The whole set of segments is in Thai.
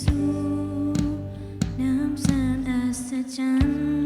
สูน้ำสารอัศจรรย์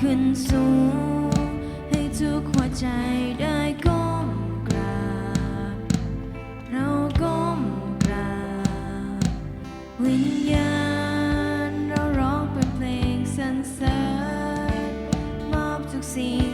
ขึ้นสูง ให้ทุกหัวใจได้ก้มกราบ เราก้มกราบ วิญญาณ เราร้องเป็นเพลงสรรเสริญมอบทุกสิ่ง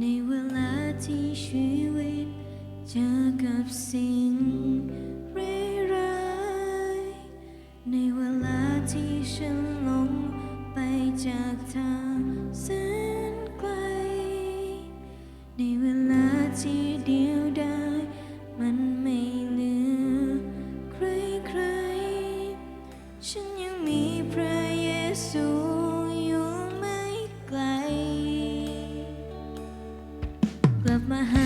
ในเวลาที่ชีวิตเจอกับสิ่งร้ายในเวลาที่ฉันหลงไปจากเธอ Maha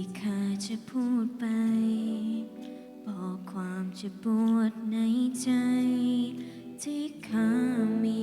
ที่ข้าจะพูดไป บอกความเจ็บปวดในใจที่ข้ามี